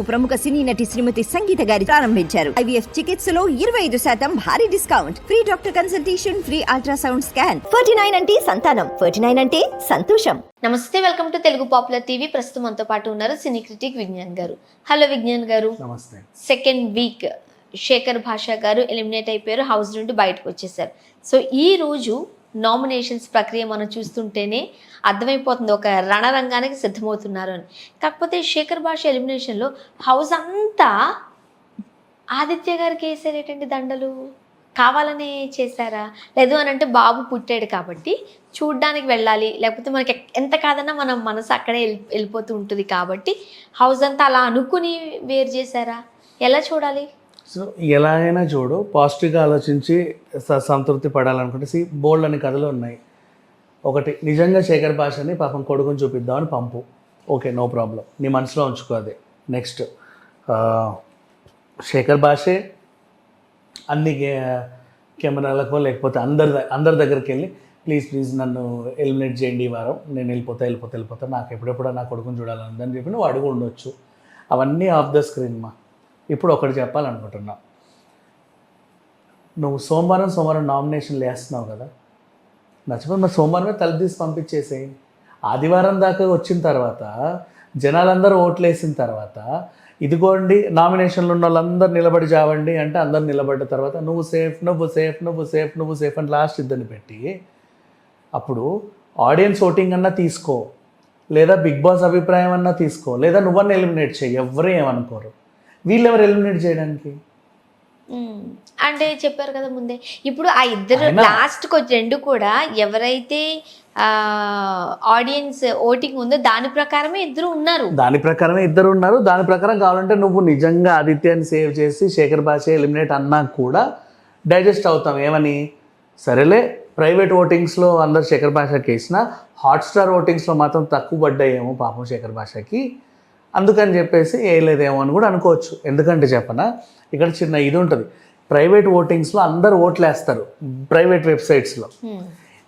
ప్రముఖ సినీ నటి శ్రీమతి సంగీత గారి ప్రారంభించారు. ఐవీఎఫ్ చికిత్సలో ఇరవై ఐదు శాతం భారీ discount. Free doctor consultation free ultrasound scan. Ferty nine అంటే సంతానం. ఫర్టీ నైన్ అంటే సంతోషం. నమస్తే welcome to Telugu popular TV. ప్రస్తుతం మనతో పాటు ఉన్నారు సినీ క్రిటిక్ విజ్ఞాన్ గారు. హలో విజ్ఞాన్ గారు. నమస్తే. సెకండ్ వీక్ శేఖర్ భాషా గారు ఎలిమినేట్ అయిపోయారు. హౌస్ నుండి బయటకు వచ్చేసారు. సో ఈ రోజు నామినేషన్స్ ప్రక్రియ మనం చూస్తుంటేనే అర్థమైపోతుంది. ఒక రణరంగానికి సిద్ధమవుతున్నారు అని. కాకపోతే శేఖర్ భాష ఎలిమినేషన్లో హౌస్ అంతా ఆదిత్య గారికి వేసారేటండి దండలు? కావాలని చేశారా? లేదు అని అంటే బాబు పుట్టాడు కాబట్టి చూడ్డానికి వెళ్ళాలి. లేకపోతే మనకి ఎక్- ఎంత కాదన్నా మన మనసు అక్కడే వెళ్ళి వెళ్ళిపోతూ ఉంటుంది కాబట్టి హౌస్ అంతా అలా అనుకుని వేరు చేశారా? ఎలా చూడాలి? సో ఎలా అయినా చూడు పాజిటివ్గా ఆలోచించి స- సంతృప్తి పడాలనుకుంటే సి బోల్డ్ అనే కథలు ఉన్నాయి. ఒకటి నిజంగా శేఖర్ భాషని పాపం కొడుకుని చూపిద్దామని పంపు. Okay no problem. నీ మనసులో ఉంచుకో అది. నెక్స్ట్ శేఖర్ భాషే అన్ని కెమెరాలకు లేకపోతే అందరి అందరి దగ్గరికి వెళ్ళి ప్లీజ్ ప్లీజ్ నన్ను ఎలిమినేట్ చేయండి ఈ వారం. నేను వెళ్ళిపోతా వెళ్ళిపోతా వెళ్ళిపోతా. నాకు ఎప్పుడెప్పుడో నా కొడుకుని చూడాలని ఉందని చెప్పి నువ్వు అడుగు ఉండొచ్చు అవన్నీ ఆఫ్ ద స్క్రీన్ మా. ఇప్పుడు ఒకటి చెప్పాలనుకుంటున్నా. నువ్వు సోమవారం సోమవారం నామినేషన్లు వేస్తున్నావు కదా? నచ్చిపోయి మరి సోమవారమే తలదీసి పంపించేసేయి. ఆదివారం దాకా వచ్చిన తర్వాత జనాలందరూ ఓట్లు వేసిన తర్వాత ఇదిగోండి నామినేషన్లు ఉన్న వాళ్ళందరూ నిలబడి చావండి అంటే అందరు నిలబడ్డ తర్వాత నువ్వు సేఫ్ నువ్వు సేఫ్ నువ్వు సేఫ్ నువ్వు సేఫ్ అని లాస్ట్ ఇద్దరిని పెట్టి అప్పుడు ఆడియన్స్ ఓటింగ్ అన్నా తీసుకో. లేదా బిగ్ బాస్ అభిప్రాయం అన్నా తీసుకో. లేదా నువ్వన్నా ఎలిమినేట్ చేయి. ఎవరు ఏమనుకోరు. వీళ్ళెవరు ఎలిమినేట్ చేయడానికి. అంటే చెప్పారు కదా ముందే. ఇప్పుడు ఆ ఇద్దరు లాస్ట్కి రెండు కూడా ఎవరైతే ఆడియన్స్ ఓటింగ్ ఉందో దాని ప్రకారమే ఇద్దరు ఉన్నారు. దాని ప్రకారమే ఇద్దరు ఉన్నారు. దాని ప్రకారం కావాలంటే నువ్వు నిజంగా ఆదిత్యాన్ని సేవ్ చేసి శేఖర్ భాష ఎలిమినేట్ అన్నా కూడా డైజెస్ట్ అవుతాం. ఏమని? సరేలే ప్రైవేట్ ఓటింగ్స్లో అందరు శేఖర్ భాషకి వేసిన హాట్స్టార్ ఓటింగ్స్లో మాత్రం తక్కువ పడ్డాయేమో పాపం శేఖర్ భాషకి అందుకని చెప్పేసి వేయలేదేమో అని కూడా అనుకోవచ్చు. ఎందుకంటే చెప్పనా ఇక్కడ చిన్న ఇది ఉంటుంది. ప్రైవేట్ ఓటింగ్స్లో అందరు ఓట్లు వేస్తారు ప్రైవేట్ వెబ్సైట్స్లో.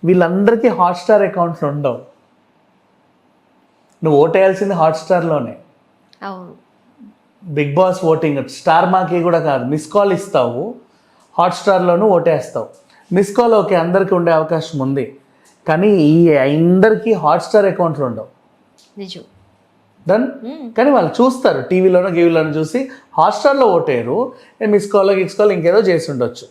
వీళ్ళందరికీ హాట్స్టార్ అకౌంట్స్ ఉండవు. నువ్వు ఓటేయాల్సింది హాట్స్టార్లోనే. బిగ్ బాస్ ఓటింగ్ స్టార్ మాకి కూడా కాదు. మిస్ కాల్ ఇస్తావు హాట్స్టార్లోనూ ఓటేస్తావు. మిస్ కాల్ ఓకే అందరికీ ఉండే అవకాశం ఉంది. కానీ ఈ అందరికీ హాట్స్టార్ అకౌంట్లు ఉండవు. నిజం. డన్ మ్మ్. కానీ వాళ్ళు చూస్తారు టీవీలోనో గీవీలోనో చూసి హాట్స్టార్లో ఓటేరు మిస్ కాల్ గిక్స్ కాల్ ఇంకేదో చేసి ఉండొచ్చు.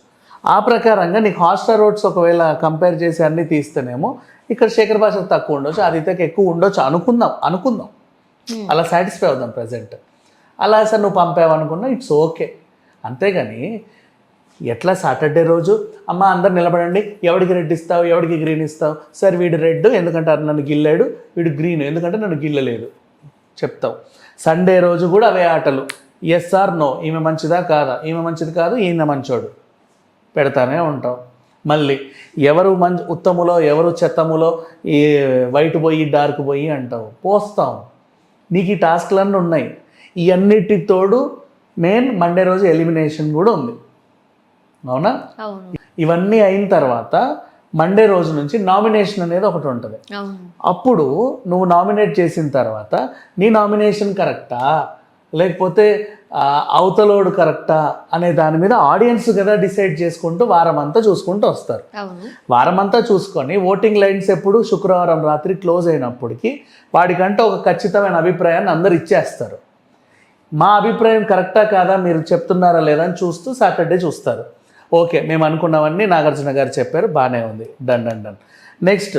ఆ ప్రకారంగా నీకు హాట్స్టార్ ఓట్స్ ఒకవేళ కంపేర్ చేసి అన్నీ తీస్తేనేమో ఇక్కడ శేఖర్ భాషకు తక్కువ ఉండొచ్చు ఆదిత్యకి ఎక్కువ ఉండొచ్చు అనుకుందాం అనుకుందాం. Hmm. అలా సాటిస్ఫై అవుదాం ప్రజెంట్ అలా సార్ నువ్వు పంపావనుకున్నా ఇట్స్ ఓకే అంతేగాని ఎట్లా సాటర్డే రోజు? అమ్మ అందరు నిలబడండి. ఎవడికి రెడ్ ఇస్తావు? ఎవడికి గ్రీన్ ఇస్తావు? సార్ వీడు రెడ్ ఎందుకంటే నన్ను గిల్లాడు. వీడు గ్రీన్ ఎందుకంటే నన్ను గిల్లలేదు. చెప్తావు. సండే రోజు కూడా అవే ఆటలు. ఎస్ ఆర్ నో ఈమె మంచిదా కాదా? ఈమె మంచిది కాదు ఈయన మంచోడు. పెడతానే ఉంటాం మళ్ళీ ఎవరు మంచి ఉత్తములో ఎవరు చెత్తములో ఈ వైట్ పోయి డార్క్ పోయి అంటావు. పోస్తాం నీకు ఈ టాస్క్లన్నీ ఉన్నాయి. ఈ అన్నిటి తోడు మెయిన్ మండే రోజు ఎలిమినేషన్ కూడా ఉంది. అవును. ఇవన్నీ అయిన తర్వాత మండే రోజు నుంచి నామినేషన్ అనేది ఒకటి ఉంటుంది. అప్పుడు నువ్వు నామినేట్ చేసిన తర్వాత నీ నామినేషన్ కరెక్టా లేకపోతే అవతలోడు కరెక్టా అనే దాని మీద ఆడియన్స్ కదా డిసైడ్ చేసుకుంటూ వారం అంతా చూసుకుంటూ వస్తారు. అవును. వారం అంతా చూసుకొని ఓటింగ్ లైన్స్ ఎప్పుడు శుక్రవారం రాత్రి క్లోజ్ అయినప్పటికీ వాడికంటే ఒక ఖచ్చితమైన అభిప్రాయాన్ని అందరు ఇచ్చేస్తారు. మా అభిప్రాయం కరెక్టా కాదా మీరు చెప్తున్నారా లేదా అని చూస్తూ సాటర్డే చూస్తారు. ఓకే మేము అనుకున్నవన్నీ నాగార్జున గారు చెప్పారు బాగానే ఉంది. Done done done next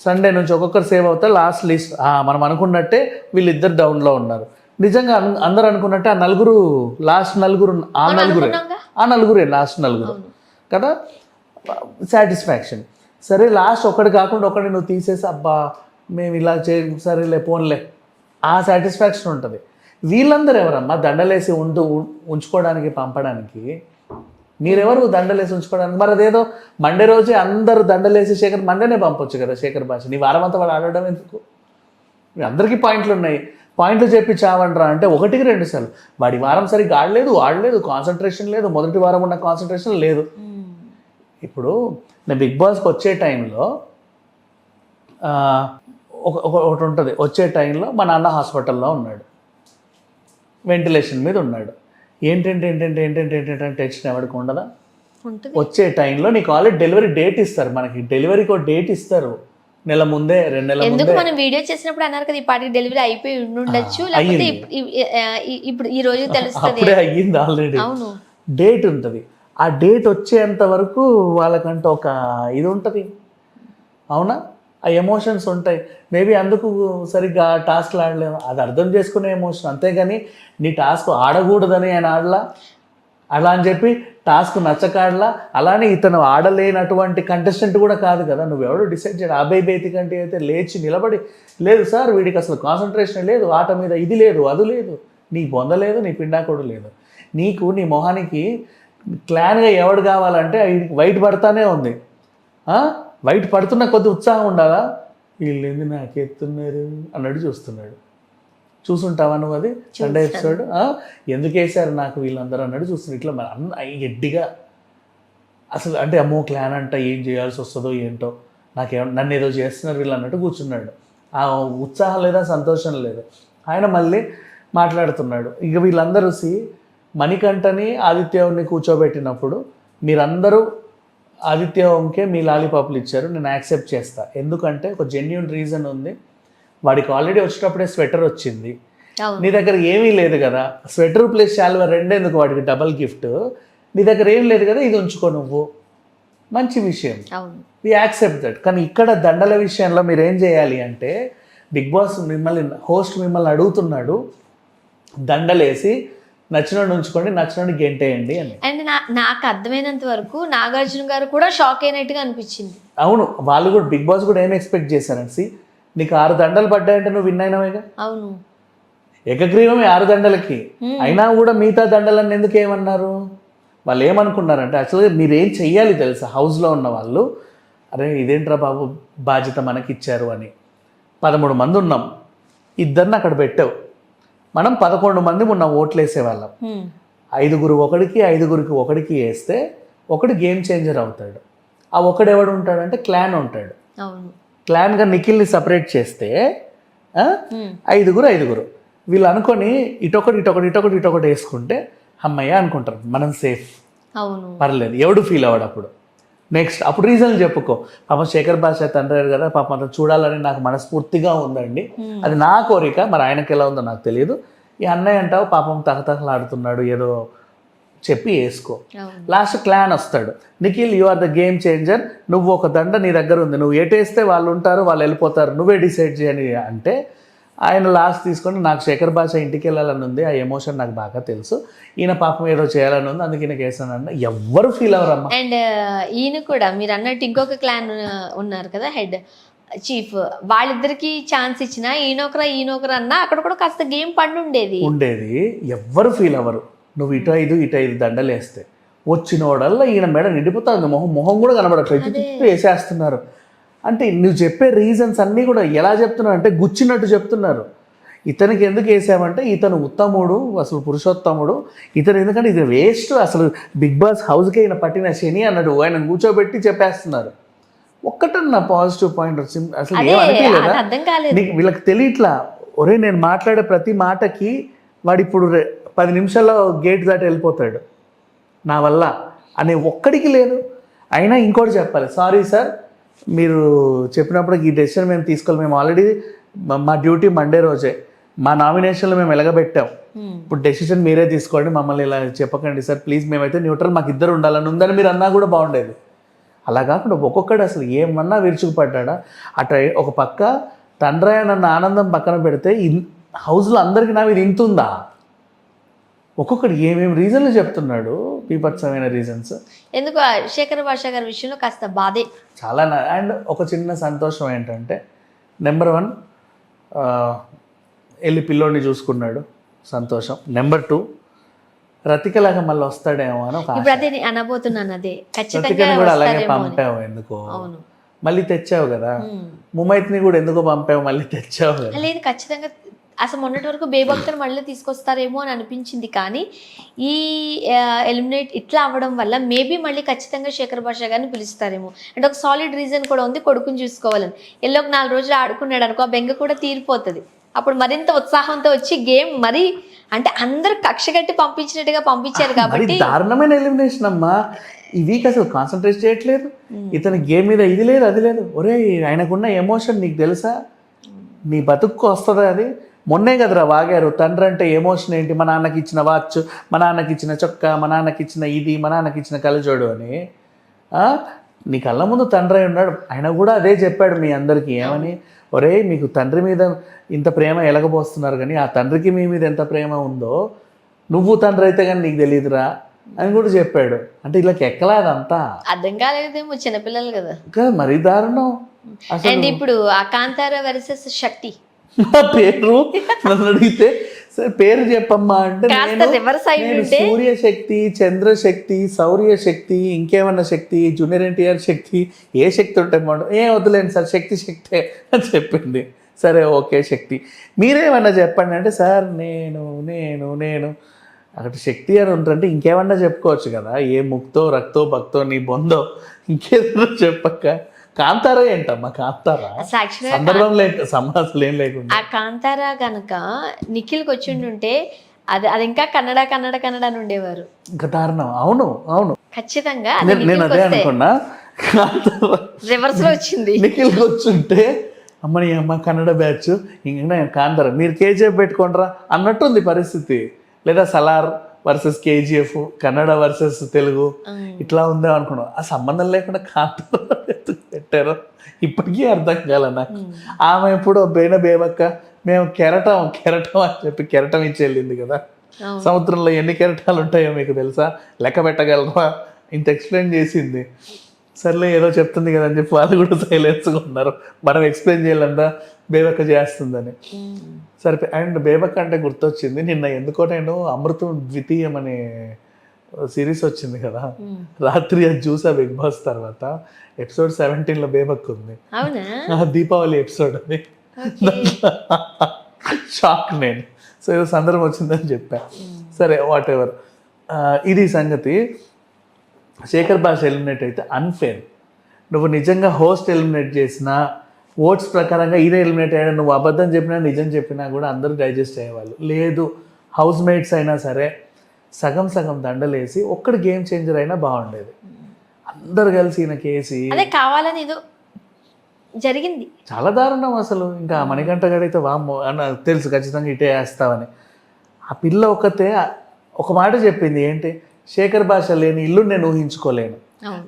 Sunday నుంచి ఒక్కొక్కరు సేవ్ అవుతారు లాస్ట్ లిస్ట్ మనం అనుకున్నట్టే వీళ్ళిద్దరు డౌన్లో ఉన్నారు. నిజంగా అందరూ అనుకున్నట్టే ఆ నలుగురు లాస్ట్ నలుగురు ఆ నలుగురే. ఆ నలుగురే లాస్ట్ నలుగురు. కదా? సాటిస్ఫాక్షన్ సరే లాస్ట్ ఒకటి కాకుండా ఒకటి నువ్వు తీసేసి అబ్బా మేము ఇలా చే సరేలే పోన్లే. ఆ సాటిస్ఫాక్షన్ ఉంటుంది. వీళ్ళందరూ ఎవరమ్మా దండలేసి ఉండు ఉ- ఉంచుకోవడానికి పంపడానికి మీరెవరు దండలేసి ఉంచుకోవడానికి? మరి అదేదో మండే రోజే అందరూ దండలేసి శేఖర్ మండేనే పంపొచ్చు కదా శేఖర్ భాష. నీ వారమంతా వాడు ఆడడం ఎందుకు? అందరికీ పాయింట్లు ఉన్నాయి. పాయింట్లు చెప్పి చావండ్రా అంటే ఒకటికి రెండు సార్లు. వాడి వారం సరిగ్గా ఆడలేదు ఆడలేదు కాన్సన్ట్రేషన్ లేదు మొదటి వారం ఉన్న కాన్సన్ట్రేషన్ లేదు. ఇప్పుడు నేను బిగ్ బాస్కి వచ్చే టైంలో ఒక ఒక- ఒకటి ఉంటుంది. వచ్చే టైంలో మా నాన్న హాస్పిటల్లో ఉన్నాడు. వెంటిలేషన్ మీద ఉన్నాడు. ఏంటంటే ఏంటంటే ఏంటంటే ఏంటంటే టెన్షన్ ఎవరికి ఉండదా? వచ్చే టైంలో నీకు ఆల్రెడీ డెలివరీ డేట్ ఇస్తారు. మనకి డెలివరీకి ఒక డేట్ ఇస్తారు. నెల ముందే రెండు నెలల ఎందుకు మనం వీడియో చేసినప్పుడు అన్నారు కదా ఈ పాటికి డెలివరీ అయిపోయి ఉండొచ్చు లేకపోతే ఇప్పుడు ఈ రోజు తెలుస్తుంది. అయ్యింది ఆల్రెడీ. అవును. డేట్ ఉంటుంది. ఆ డేట్ వచ్చేంత వరకు వాళ్ళకంటే ఒక ఇది ఉంటుంది. అవునా? ఆ ఎమోషన్స్ ఉంటాయి. మేబీ అందుకు సరిగ్గా టాస్క్లు ఆడలేము. అది అర్థం చేసుకునే ఎమోషన్ అంతేగాని నీ టాస్క్ ఆడకూడదని ఆయన ఆడలా? అలా అని చెప్పి టాస్క్ నచ్చకాడలా అలానే ఇతను ఆడలేనటువంటి కంటెస్టెంట్ కూడా కాదు కదా. నువ్వెవడో డిసైడ్ చేయాలి అభయ బేతి కంటే అయితే లేచి నిలబడి లేదు సార్ వీడికి అసలు కాన్సన్ట్రేషన్ లేదు. ఆట మీద ఇది లేదు అది లేదు. నీ పొందలేదు నీ పిండాకుడు లేదు. నీకు నీ మొహానికి క్లాన్గా ఎవడు కావాలంటే వైట్ పడతానే ఉంది. వైట్ పడుతున్న కొద్ది ఉత్సాహం ఉండాలా? వీళ్ళు ఏంది నాకెత్తున్నారు? అన్నట్టు చూస్తున్నాడు. చూసుంటావా నువ్వు అది? సండే ఎపిసోడ్ ఎందుకు వేసారు నాకు వీళ్ళందరూ అన్నట్టు చూస్తున్నారు. ఇట్లా మరి అన్న ఎడ్డిగా అసలు అంటే అమ్మో క్లాన్ అంట ఏం చేయాల్సి వస్తుందో ఏంటో. నాకేమ నన్ను ఏదో చేస్తున్నారు వీళ్ళు అన్నట్టు కూర్చున్నాడు. ఆ ఉత్సాహం లేదా సంతోషం లేదు. ఆయన మళ్ళీ మాట్లాడుతున్నాడు. ఇక వీళ్ళందరూ సి మణికంఠని ఆదిత్యని కూర్చోబెట్టినప్పుడు మీరందరూ ఆదిత్య ఓంకే మీ లాలీపాపులు ఇచ్చారు నేను యాక్సెప్ట్ చేస్తా. ఎందుకంటే ఒక జెన్యున్ రీజన్ ఉంది. వాడికి ఆల్రెడీ వచ్చేటప్పుడే స్వెటర్ వచ్చింది. నీ దగ్గర ఏమీ లేదు కదా. స్వెటర్ ప్లస్ శాల్వా రెండేందుకు వాడికి డబల్ గిఫ్ట్ నీ దగ్గర ఏం లేదు కదా ఇది ఉంచుకో నువ్వు. మంచి విషయం. వి యాక్సెప్ట్ దట్ కానీ ఇక్కడ దండల విషయంలో మీరు ఏం చేయాలి అంటే బిగ్ బాస్ మిమ్మల్ని హోస్ట్ మిమ్మల్ని అడుగుతున్నాడు దండలేసి నచ్చినోడు ఉంచుకోండి నచ్చినోడు గెంటేయండి అని. అండ్ నాకు అర్థమైనంత వరకు నాగార్జున గారు కూడా షాక్ అయినట్టుగా అనిపించింది. అవును వాళ్ళు కూడా బిగ్ బాస్ కూడా ఏం ఎక్స్పెక్ట్ See, నీకు ఆరు దండలు పడ్డాయంటే నువ్వు విన్ అయినవేగా అవును. ఏకగ్రీవమే ఆరు దండలకి. అయినా కూడా మిగతా దండలన్నీ ఎందుకు ఏమన్నారు? వాళ్ళు ఏమనుకున్నారంటే యాక్చువల్గా మీరు ఏం చెయ్యాలి తెలుసా? హౌస్లో ఉన్న వాళ్ళు అరే ఇదేంట్రా బాబు బాధ్యత మనకి ఇచ్చారు అని. పదమూడు మంది ఉన్నాం. ఇద్దరిని అక్కడ పెట్టావు. మనం పదకొండు మంది ఉన్నాం ఓట్లు వేసేవాళ్ళం. ఐదుగురు ఒకడికి ఐదుగురికి ఒకడికి వేస్తే ఒకడు గేమ్ చేంజర్ అవుతాడు. ఆ ఒకడు ఎవడు ఉంటాడంటే క్లాన్ ఉంటాడు. క్లాన్గా నిఖిల్ని సపరేట్ చేస్తే. ఐదుగురు ఐదుగురు. వీళ్ళు అనుకొని ఇటొకటి ఇటొకటి ఇటొకటి ఇటొకటి వేసుకుంటే అమ్మయ్య అనుకుంటారు మనం సేఫ్. అవును. పర్లేదు ఎవడు ఫీల్ అవ్వడు అప్పుడు. నెక్స్ట్ అప్పుడు రీజన్ చెప్పుకో. పాపం శేఖర్ భాష తండ్రి కదా పాపం అతను చూడాలని నాకు మనస్ఫూర్తిగా ఉందండి. అది నా కోరిక మరి ఆయనకి ఎలా ఉందో నాకు తెలియదు ఈ అన్నయ్య అంటావు పాపం తహతహలాడుతున్నాడు ఏదో చెప్పి వేసుకో. లాస్ట్ క్లాన్ వస్తాడు. Nikhil you are the game changer నువ్వు ఒక దండ నీ దగ్గర ఉంది. నువ్వు ఎటేస్తే వాళ్ళు ఉంటారు వాళ్ళు వెళ్ళిపోతారు. నువ్వే డిసైడ్ చేయని అంటే ఆయన లాస్ట్ తీసుకొని నాకు శేఖర్ భాష ఇంటికి వెళ్ళాలని ఉంది. ఆ ఎమోషన్ నాకు బాగా తెలుసు. ఈయన పాపం ఏదో చేయాలని ఉంది. అందుకే ఈయనకి వేసానన్న ఎవ్వరు ఫీల్ అవ్వరమ్మా. అండ్ ఈయన కూడా మీరు అన్నట్టు ఇంకొక క్లాన్ ఉన్నారు కదా హెడ్ చీఫ్ వాళ్ళిద్దరికి ఛాన్స్ ఇచ్చిన ఈయనొకరా ఈయనొకరా అన్నా అక్కడ కూడా కాస్త గేమ్ పండు ఉండేది. ఉండేది. ఎవ్వరు ఫీల్ అవ్వరు. నువ్వు ఇటు ఐదు ఇటు ఐదు దండలు వేస్తే వచ్చినోడల్లా ఈయన మెడ నిండిపోతుంది మొహం మొహం కూడా కనబడట్లేదు. వేసేస్తున్నారు. అంటే నువ్వు చెప్పే రీజన్స్ అన్నీ కూడా ఎలా చెప్తున్నారు అంటే గుచ్చినట్టు చెప్తున్నారు. ఇతనికి ఎందుకు వేసామంటే ఇతను ఉత్తముడు అసలు పురుషోత్తముడు. ఇతను ఎందుకంటే ఇది వేస్ట్ అసలు బిగ్ బాస్ హౌస్కి ఈయన పట్టిన శని అన్నాడు. ఆయన కూర్చోబెట్టి చెప్పేస్తున్నారు. ఒక్కటన్నా పాజిటివ్ పాయింట్ వచ్చింది అసలు అదే ఏం అనిపించలేదా? వీళ్ళకి తెలియట్లా? ఒరే నేను మాట్లాడే ప్రతి మాటకి వాడు ఇప్పుడు పది నిమిషాల్లో గేట్ దాటి వెళ్ళిపోతాడు. నా వల్ల. అనే ఒక్కడికి లేదు అయినా ఇంకోటి చెప్పాలి. సారీ సార్ మీరు చెప్పినప్పుడు ఈ డెసిషన్ మేము తీసుకోవాలి. మేము ఆల్రెడీ మా డ్యూటీ మండే రోజే. మా నామినేషన్లో మేము ఎలగబెట్టాం. హ్మ్. ఇప్పుడు డెసిషన్ మీరే తీసుకోండి. మమ్మల్ని ఇలా చెప్పకండి సార్. ప్లీజ్ మేమైతే న్యూట్రల్ మాకు ఇద్దరు ఉండాలని ఉందని మీరు అన్నా కూడా బాగుండేది. అలా కాకుండా ఒక్కొక్కడు అసలు ఏమన్నా విరుచుకుపడ్డా అటు ఒక పక్క తండ్రి నన్ను ఆనందం పక్కన పెడితే ఇన్ హౌస్లో అందరికి నా మీద ఇంతుందా? ఒక్కొక్కడు ఏమేమి రీజన్లు చెప్తున్నాడు బీభత్సమైన రీజన్స్ ఎందుకు? శేఖర్ భాష గారి విషయంలో కాస్త బాధే. చాలా అండ్ ఒక చిన్న సంతోషం ఏంటంటే నెంబర్ వన్ వెళ్ళి పిల్లోడిని చూసుకున్నాడు. సంతోషం. నెంబర్ టూ రతికలాగా మళ్ళీ వస్తాడేమో అని ఒక. ఇప్పుడు అదే నేను అనబోతున్నాను అదే. రతికని కూడా అలాగే. పంపావు ఎందుకో? అవును. మళ్ళీ తెచ్చావు కదా. ముమైత్ని కూడా ఎందుకో పంపావు మళ్ళీ తెచ్చావు కదా? లేదు ఖచ్చితంగా అసలు మొన్నటి వరకు బేభక్తులు మళ్ళీ తీసుకొస్తారేమో అని అనిపించింది. కానీ ఈ ఎలిమినేట్ ఇట్లా అవ్వడం వల్ల మేబీ మళ్ళీ ఖచ్చితంగా శేఖర్ భాష గారిని పిలుస్తారేమో. అంటే ఒక సాలిడ్ రీజన్ కూడా ఉంది కొడుకుని చూసుకోవాలని. ఎల్లో ఒక నాలుగు రోజులు ఆడుకున్నాడు అనుకో ఆ బెంగ కూడా తీరిపోతుంది. అప్పుడు మరింత ఉత్సాహంతో వచ్చి గేమ్ మరీ అంటే అందరూ కక్ష కట్టి పంపించినట్టుగా పంపించారు కాబట్టి దారుణమైన ఎలిమినేషన్ అమ్మా. ఈ వీక్ అసలు కాన్సన్ట్రేట్ చేయట్లేదు ఇతని గేమ్ మీద ఇది లేదు అది లేదు. ఒరే ఆయనకున్న ఎమోషన్ నీకు తెలుసా? నీ బతుక్కు వస్తుందా అది? మొన్నే కదరా వాగారు తండ్రి అంటే ఎమోషన్ ఏంటి? మా నాన్నకి ఇచ్చిన వాచ్ మా నాన్నకి ఇచ్చిన చొక్కా మా నాన్నకి ఇచ్చిన ఇది మా నాన్నకి ఇచ్చిన కలజోడు అని. ఆ? నీ కళ్ళ ముందు తండ్రి అయి ఉన్నాడు. ఆయన కూడా అదే చెప్పాడు మీ అందరికీ. ఏమని? ఒరే మీకు తండ్రి మీద ఇంత ప్రేమ ఎలగబోస్తున్నారు కానీ ఆ తండ్రికి మీ మీద ఎంత ప్రేమ ఉందో నువ్వు తండ్రి అయితే కానీ నీకు తెలియదురా అని కూడా చెప్పాడు. అంటే ఇలా ఎక్కలాదంతా అర్థం కాలేదేమో చిన్నపిల్లలు కదా. మరీ దారుణం. అండ్ ఇప్పుడు ఆ కాంతార వర్సెస్ శక్తి. నా పేరు? నన్ను అడిగితే సరే పేరు చెప్పమ్మా. అంటే నేను? సూర్యశక్తి చంద్రశక్తి సౌర్యశక్తి ఇంకేమన్నా శక్తి జూనియర్ ఎన్టీఆర్ శక్తి ఏ శక్తి ఉంటే బాగుంటుంది? ఏ వద్దులేండి సార్ శక్తి శక్తే అని చెప్పింది. సరే ఓకే శక్తి. మీరేమన్నా చెప్పండి అంటే సార్ నేను నేను నేను. అక్కడ శక్తి అని ఉంటుంటే ఇంకేమన్నా చెప్పుకోవచ్చు కదా ఏ ముక్తో రక్తో భక్తో నీ బొందో ఇంకేదన్నా చెప్పక్క. కాంతారా ఏంటమ్మా? కాంతారా? సందర్భం లేక ఏం లేకుండా. ఆ కాంతార గనక నిఖిల్కి వచ్చి ఉంటే అది అది ఇంకా కన్నడ కన్నడ కన్నడ అని ఉండేవారు. దారుణం. అవును అవును. ఖచ్చితంగా నేను అదే అనుకున్నా. రివర్స్లో వచ్చింది. నిఖిల్కి వచ్చుంటే అమ్మని అమ్మ కన్నడ బ్యాచ్ ఇంకా కాంతారా? మీరు కేజీఎఫ్ పెట్టుకోండిరా అన్నట్టుంది పరిస్థితి. లేదా Salaar versus KGF Kannada versus Telugu ఇట్లా ఉందే అనుకున్నాం. ఆ సంబంధం లేకుండా కాంతారా పెట్టారు. ఇప్పటికీ అర్థం కాల నాకు. ఆమె ఎప్పుడు బేన బేబక్క మేము కెరటం కెరటం అని చెప్పి కెరటం ఇచ్చి వెళ్ళింది కదా. సముద్రంలో ఎన్ని కెరటాలు ఉంటాయో మీకు తెలుసా? లెక్క పెట్టగలరా ఇంత ఎక్స్ప్లెయిన్ చేసింది. సర్లే ఏదో చెప్తుంది కదా అని చెప్పి వాళ్ళు కూడా సైలెన్స్గా ఉన్నారు. మనం ఎక్స్ప్లెయిన్ చేయాలందా? బేబక్క చేస్తుందని. సరే అండ్ బేబక్క అంటే గుర్తొచ్చింది నిన్న ఎందుకో నేను అమృతం ద్వితీయం అనే సిరీస్ వచ్చింది కదా. రాత్రి అది చూసా బిగ్ బాస్ తర్వాత. ఎపిసోడ్ సెవెంటీన్లో బేబక్ ఉంది. దీపావళి ఎపిసోడ్ అది. షాక్ నేను. సో ఏదో సందర్భం వచ్చిందని చెప్పా. సరే వాట్ ఎవర్ ఇది సంగతి. శేఖర్ భాష ఎలిమినేట్ అయితే అన్ఫేర్ నువ్వు నిజంగా హోస్ట్ ఎలిమినేట్ చేసినా ఓట్స్ ప్రకారంగా ఈయన ఎలిమినేట్ అయ్యాడు నువ్వు అబద్ధం చెప్పినా నిజం చెప్పినా కూడా అందరూ డైజెస్ట్ అయ్యేవాళ్ళు. లేదు హౌస్ మేట్స్ అయినా సరే సగం సగం దండలేసి ఒక్కడు గేమ్ చేంజర్ అయినా బాగుండేది. అందరు కలిసి ఈయన కేసి అదే కావాలని ఏదో జరిగింది. చాలా దారుణం అసలు. ఇంకా మణిగంట గడైతే వామ్మో అని నాకు తెలుసు ఖచ్చితంగా ఇటే వేస్తావని. ఆ పిల్ల ఒకతే ఒక మాట చెప్పింది ఏంటి? శేఖర్ భాష లేని ఇల్లు నేను ఊహించుకోలేను.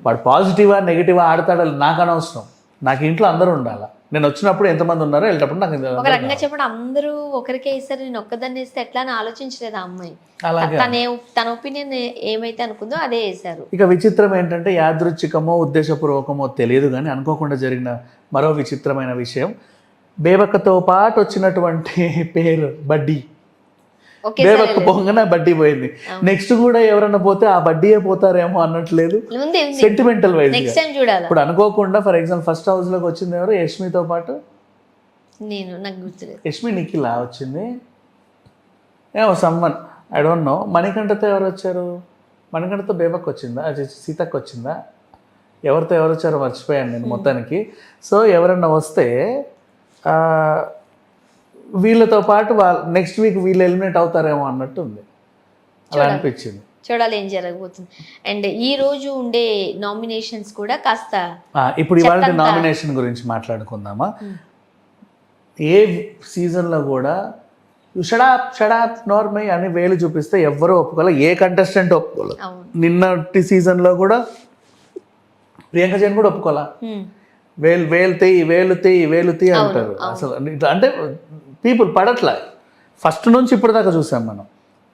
వాడు పాజిటివా నెగిటివా ఆడతాడా నాకు అనవసరం. నాకు ఇంట్లో అందరూ ఉండాలా? నేను వచ్చినప్పుడు ఎంతమంది ఉన్నారో వెళ్ళేటప్పుడు నాకు ఒక రకంగా చెప్పడం అందరూ ఒకరికే ఇస్తారు నేను ఒక్కదాన్ని వేస్తే ఎట్లా? అని ఆలోచించలేదు ఆ అమ్మాయి. అలాగే. తన తన ఒపీనియన్ ఏమైతే అనుకుందో అదే వేశారు. ఇక విచిత్రం ఏంటంటే యాదృచ్ఛికమో ఉద్దేశపూర్వకమో తెలియదు కానీ అనుకోకుండా జరిగిన మరో విచిత్రమైన విషయం. బేబక్కతో పాటు వచ్చినటువంటి పేరు బడ్డీ. పోగానే ఆ బడ్డీ పోయింది. నెక్స్ట్ కూడా ఎవరన్నా పోతే ఆ బడ్డీయే పోతారేమో అన్నట్లేదు. సెంటిమెంటల్ వైజ్ ఇప్పుడు అనుకోకుండా ఫర్ ఎగ్జాంపుల్ ఫస్ట్ హౌస్లోకి వచ్చింది ఎవరు? యష్మితో పాటు? నేను నాకు గుర్తులేదు. యష్మి నిఖిలా వచ్చింది. ఏమో సమ్మన్ ఐ డోంట్ నో మణికంఠతో ఎవరు వచ్చారు? మణికంఠతో బేబక్ వచ్చిందా? అది సీతక్క వచ్చిందా? ఎవరితో ఎవరు వచ్చారో మర్చిపోయాను నేను మొత్తానికి. సో ఎవరన్నా వస్తే వీళ్ళతో పాటు వాళ్ళ నెక్స్ట్ వీక్ వీళ్ళు ఎలిమినేట్ అవుతారేమో అన్నట్టు ఉంది అలా అనిపించింది. చూడాలి ఏం జరగబోతుంది. అండ్ ఈ రోజు ఉండే నామినేషన్స్ కూడా కాస్త ఇప్పుడు ఇవాళ. నామినేషన్ గురించి మాట్లాడుకుందామా? ఏ సీజన్లో కూడా షడాప్ షడాప్ నార్మల్ అని వేలు చూపిస్తే ఎవ్వరూ ఒప్పుకోలే ఏ కంటెస్టెంట్ ఒప్పుకోలేదు నిన్నటి సీజన్లో కూడా ప్రియాంక జైన్ కూడా ఒప్పుకోలే. వేలు వేలు తెయ్యి వేలు తెయ్యి వేలు తెయ్యి అంటారు. అసలు అంటే పీపుల్ పడట్లే. ఫస్ట్ నుంచి ఇప్పుడు దాకా చూసాం మనం.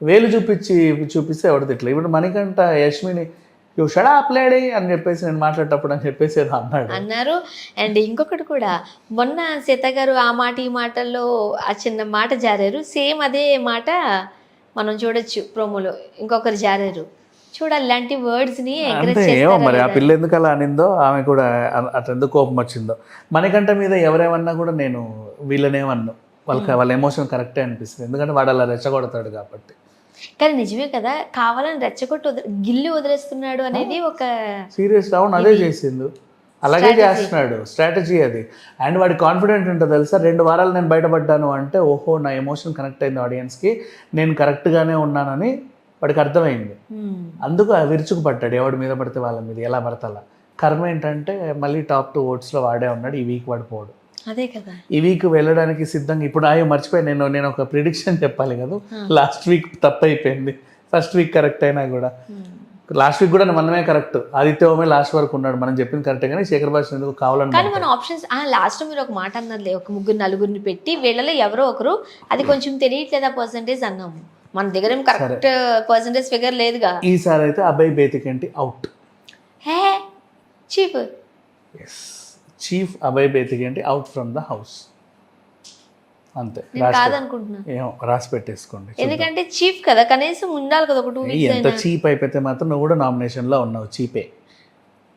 వేలు చూపించి చూపిస్తే ఎవరు తిట్లే ఇప్పుడు మణికంఠ యష్మిని యూ లేడీ అని చెప్పేసి నేను మాట్లాడేటప్పుడు అని చెప్పేసి ఏదో అన్నాడు. అన్నారు. అండ్ ఇంకొకటి కూడా మొన్న సీత గారు ఆ మాట ఈ మాటల్లో ఆ చిన్న మాట జారారు. సేమ్ అదే మాట మనం చూడొచ్చు ప్రోమోలో. ఇంకొకరు జారారు. చూడాలి ఇలాంటి వర్డ్స్ని ఏమో మరి ఆ పిల్ల ఎందుకు అలా అనిందో ఆమె కూడా అట్లా ఎందుకు కోపం వచ్చిందో. మనకంట మీద ఎవరేమన్నా కూడా నేను వీళ్ళనేమన్నా. వాళ్ళకి వాళ్ళ ఎమోషన్ కరెక్టే అనిపిస్తుంది. ఎందుకంటే వాడు అలా రెచ్చగొడతాడు కాబట్టి. కానీ నిజమే కదా కావాలని రెచ్చగొట్టి వదిలే గిల్లి వదిలేస్తున్నాడు అనేది ఒక సీరియస్ అవును అదే చేసిండు. అలాగే చేస్తున్నాడు స్ట్రాటజీ అది. అండ్ వాడి కాన్ఫిడెంట్ ఉంటుంది తెలుసా? రెండు వారాలు నేను బయటపడ్డాను అంటే ఓహో నా ఎమోషన్ కనెక్ట్ అయింది ఆడియన్స్కి నేను కరెక్ట్గానే ఉన్నానని వాడికి అర్థమైంది. అందుకు విరుచుకు పడ్డాడు ఎవడి మీద పడితే వాళ్ళ మీద ఎలా పడితే అలా కర్మ ఏంటంటే మళ్ళీ టాప్ టూ ఓట్స్లో వాడే ఉన్నాడు ఈ వీక్ పడిపోడు అదే కదా. ఈ వీక్ వెళ్ళడానికి సిద్ధంగా ఇప్పుడు అయ్యో మర్చిపోయి నేను నేను ఒక ప్రిడిక్షన్ చెప్పాలి కదా. లాస్ట్ వీక్ తప్పు అయిపోయింది ఫస్ట్ వీక్ కరెక్ట్ అయినా కూడా. లాస్ట్ వీక్ కూడా మనమే కరెక్ట్ ఆదిత్య ఓమే లాస్ట్ వరకు ఉన్నాడు. మనం చెప్పింది కరెక్టే కానీ శేఖర్ భాష ఎందుకు కావాలని కానీ మన ఆప్షన్స్ ఆ లాస్ట్ మీరు ఒక మాట అన్నదిలే ఒక ముగ్గురు నలుగురిని పెట్టి వీళ్ళలో ఎవరో ఒకరు అది కొంచెం తెలియట్లేదా పర్సంటేజ్ అన్నాము. మన దగ్గర కరెక్ట్ పర్సంటేజ్ ఫిగర్ లేదుగా. ఈసారి అయితే అబ్బాయి Bethikanti out hey cheap. Yes chief Abhay Bethikanti out from the house అంతే. ఏమో రాసి పెట్టేసుకోండి ఎందుకంటే చీఫ్ కదా కనీసం ఉండాలి కదా ఒక టూ ఎంత చీప్ అయిపోతే మాత్రం నువ్వు కూడా నామినేషన్లో ఉన్నావు చీపే.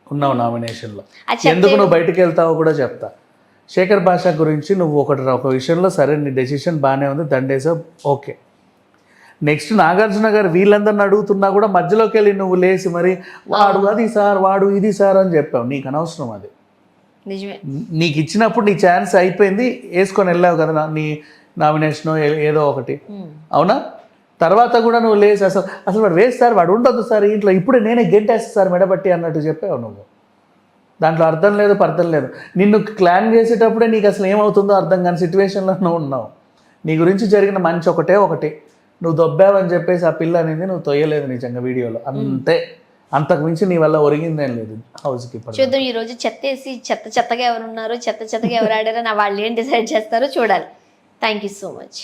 ఉన్నావు నామినేషన్లో చెప్తే ఎందుకు నువ్వు బయటికి వెళ్తావో కూడా చెప్తా. శేఖర్ భాష గురించి నువ్వు ఒకటి ఒక విషయంలో సరే నీ డెసిషన్ బాగానే ఉంది దండేసావు ఓకే. నెక్స్ట్ నాగార్జున గారు వీళ్ళందరిని అడుగుతున్నా కూడా మధ్యలోకి వెళ్ళి నువ్వు లేచి మరి వాడు అది సార్ వాడు ఇది సార్ అని చెప్పావు. నీకు అనవసరం అది. నీకు ఇచ్చినప్పుడు నీ ఛాన్స్ అయిపోయింది వేసుకొని వెళ్ళావు కదా నా- నామినేషన్ ఏదో ఒకటి. అవునా? తర్వాత కూడా నువ్వు లేచి అసలు అసలు వాడు వేస్తారు వాడు ఉండొద్దు సార్ ఇంట్లో ఇప్పుడే నేనే గెంటేస్తా సార్ మెడబట్టి అన్నట్టు చెప్పావు నువ్వు. దాంట్లో అర్థం లేదు అర్థం లేదు. నిన్ను క్లాన్ చేసేటప్పుడే నీకు అసలు ఏమవుతుందో అర్థం కాని సిచ్యువేషన్లో నువ్వు ఉన్నావు. నీ గురించి జరిగిన మంచి ఒకటే ఒకటి. నువ్వు దొబ్బావని చెప్పేసి ఆ పిల్ల అనేది నువ్వు తొయ్యలేదు నిజంగా వీడియోలో. అంతే. అంతకు మించి నీ వల్ల ఒరిగిందేం లేదు. హౌస్కి ఇప్పుడు చూద్దాం ఈ రోజు చెత్త వేసి చెత్త చెత్తగా ఎవరున్నారు చెత్త చెత్తగా ఎవరు ఆడారో నా వాళ్ళు ఏం డిసైడ్ చేస్తారో చూడాలి. Thank you so much.